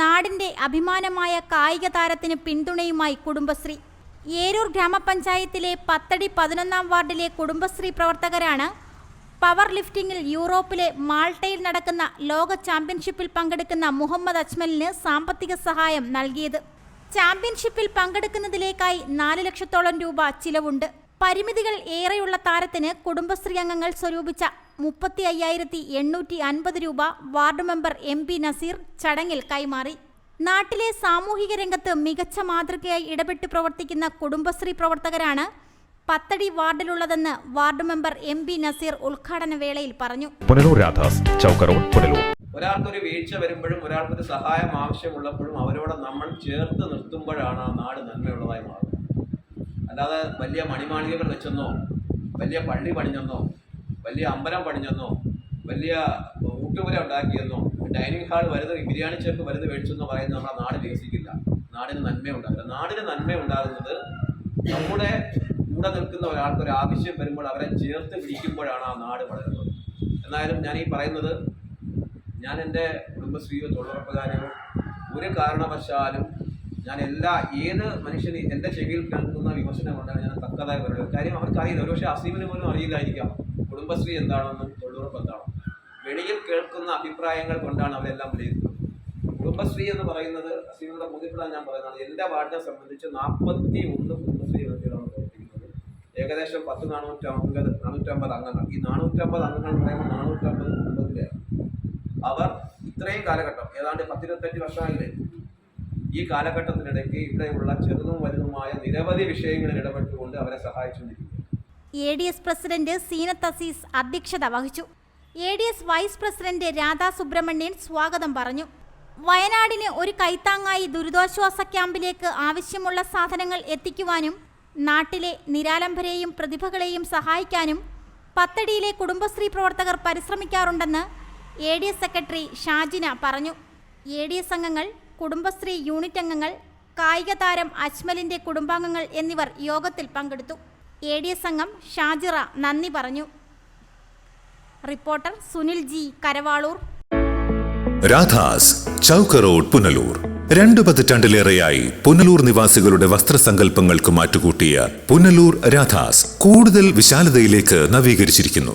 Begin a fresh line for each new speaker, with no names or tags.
നാടിന്റെ അഭിമാനമായ കായിക താരത്തിന് പിന്തുണയുമായി കുടുംബശ്രീ. ഏരൂർ ഗ്രാമപഞ്ചായത്തിലെ പത്തടി പതിനൊന്നാം വാർഡിലെ കുടുംബശ്രീ പ്രവർത്തകരാണ് പവർ ലിഫ്റ്റിംഗിൽ യൂറോപ്പിലെ മാൾട്ടയിൽ നടക്കുന്ന ലോക ചാമ്പ്യൻഷിപ്പിൽ പങ്കെടുക്കുന്ന മുഹമ്മദ് അജ്മലിന് സാമ്പത്തിക സഹായം നൽകിയത്. ചാമ്പ്യൻഷിപ്പിൽ പങ്കെടുക്കുന്നതിലേക്കായി നാല് ലക്ഷത്തോളം രൂപ ചിലവുണ്ട്. പരിമിതികൾ ഏറെയുള്ള താരത്തിന് കുടുംബശ്രീ അംഗങ്ങൾ സ്വരൂപിച്ച മുപ്പത്തി അയ്യായിരത്തി എണ്ണൂറ്റി അൻപത് രൂപ ward member M P Naseer ചടങ്ങിൽ കൈമാറി. നാട്ടിലെ സാമൂഹിക രംഗത്ത് മികച്ച മാതൃകയായി ഇടപെട്ട് പ്രവർത്തിക്കുന്ന കുടുംബശ്രീ പ്രവർത്തകരാണ് Pathadi വാർഡിലുള്ളതെന്ന് ward member M P Naseer ഉദ്ഘാടന വേളയിൽ പറഞ്ഞു.
പുനലൂർ രാധാസ് ചൗക്ക റോഡ് പുനലൂർ.
ഒരാൾക്കൊരു വീഴ്ച വരുമ്പോഴും ഒരാൾക്കൊരു സഹായം ആവശ്യമുള്ളപ്പോഴും അവരോട് നമ്മൾ ചേർത്ത് നിർത്തുമ്പോഴാണ് ആ നാട് നന്മയുള്ളതായി മാറുന്നത്. അല്ലാതെ വലിയ മണിമാളികകൾ വെച്ചെന്നോ വലിയ പള്ളി പണിഞ്ഞെന്നോ വലിയ അമ്പലം പണിഞ്ഞെന്നോ വലിയ ഊട്ടുപുര ഉണ്ടാക്കിയെന്നോ ഡൈനിങ് ഹാൾ വരുന്നത് ബിരിയാണി ചെക്ക് വരുന്നത് മേടിച്ചെന്നോ പറയുന്നത് നമ്മുടെ നാട് വികസിക്കില്ല. നാടിന് നന്മയുണ്ടാകില്ല നാടിന് നന്മയുണ്ടാകുന്നത് നമ്മുടെ കൂടെ നിൽക്കുന്ന ഒരാൾക്ക് ഒരു ആവശ്യം വരുമ്പോൾ അവരെ ചേർത്ത് പിടിക്കുമ്പോഴാണ് ആ നാട് വളരുന്നത്. എന്നാലും ഞാൻ ഈ പറയുന്നത് ഞാൻ എന്റെ കുടുംബശ്രീയോ തൊഴിലുറപ്പുകാരോ ഒരു കാരണവശാലും ഞാൻ എല്ലാ ഏത് മനുഷ്യന് എന്റെ ചെവിയിൽ കേൾക്കുന്ന വിമർശനമുണ്ടെങ്കിൽ ഞാൻ തക്കതായി പറയുന്നത്. കാര്യം അവർക്കറിയില്ല. ഒരുപക്ഷെ അസീമിന് പോലും അറിയില്ലായിരിക്കാം. കുടുംബശ്രീ എന്താണെന്നും തൊഴിലുറപ്പ് എന്താണെന്നും. വെളിയിൽ കേൾക്കുന്ന അഭിപ്രായങ്ങൾ കൊണ്ടാണ് അവരെല്ലാം വിലയിരുത്തുന്നത്. കുടുംബശ്രീ എന്ന് പറയുന്നത് അസീമിയുടെ ബോധ്യപ്പെടാൻ ഞാൻ പറയുന്നത് എന്റെ വാർഡിനെ സംബന്ധിച്ച് നാൽപ്പത്തി ഒന്ന് കുടുംബശ്രീ വ്യക്തികളാണ് പ്രവർത്തിക്കുന്നത്. ഏകദേശം പത്ത് നാനൂറ്റമ്പത് നാനൂറ്റമ്പത് അംഗങ്ങൾ. ഈ നാനൂറ്റമ്പത് അംഗങ്ങൾ പറയുമ്പോൾ നാനൂറ്റമ്പത് കുടുംബത്തിലെയാണ് അവർ ഇത്രയും കാലഘട്ടം ഏതാണ്ട് പത്തിരുപത്തഞ്ച് വർഷമായില്ലേ? ഈ കാലഘട്ടത്തിനിടയ്ക്ക് ഇവിടെയുള്ള ചെറുതും വലുതുമായ നിരവധി വിഷയങ്ങളിൽ ഇടപെട്ടുകൊണ്ട് അവരെ സഹായിച്ചുകൊണ്ടിരിക്കുന്നു.
A D S president Seenath Azeez അധ്യക്ഷത വഹിച്ചു. A D S vice president Radha Subramanian സ്വാഗതം പറഞ്ഞു. വയനാടിന് ഒരു കൈത്താങ്ങായി ദുരിതാശ്വാസ ക്യാമ്പിലേക്ക് ആവശ്യമുള്ള സാധനങ്ങൾ എത്തിക്കുവാനും നാട്ടിലെ നിരാലംബരെയും പ്രതിഭകളെയും സഹായിക്കാനും പത്തടിയിലെ കുടുംബശ്രീ പ്രവർത്തകർ പരിശ്രമിക്കാറുണ്ടെന്ന് A D S secretary Shajina പറഞ്ഞു. എ ഡി എസ് അംഗങ്ങൾ കുടുംബശ്രീ യൂണിറ്റ് അംഗങ്ങൾ കായിക താരം അജ്മലിന്റെ കുടുംബാംഗങ്ങൾ എന്നിവർ യോഗത്തിൽ പങ്കെടുത്തു. എ ഡി എസ് അംഗം ഷാജിറ നന്ദി പറഞ്ഞു. Reporter Sunil G Karavalur.
Radhas Chowk road Punalur. രണ്ടു പതിറ്റാണ്ടിലേറെയായി പുനലൂർ നിവാസികളുടെ വസ്ത്രസങ്കല്പങ്ങൾക്ക് മാറ്റുകൂട്ടിയ പുനലൂർ രാധാസ് കൂടുതൽ വിശാലതയിലേക്ക് നവീകരിച്ചിരിക്കുന്നു.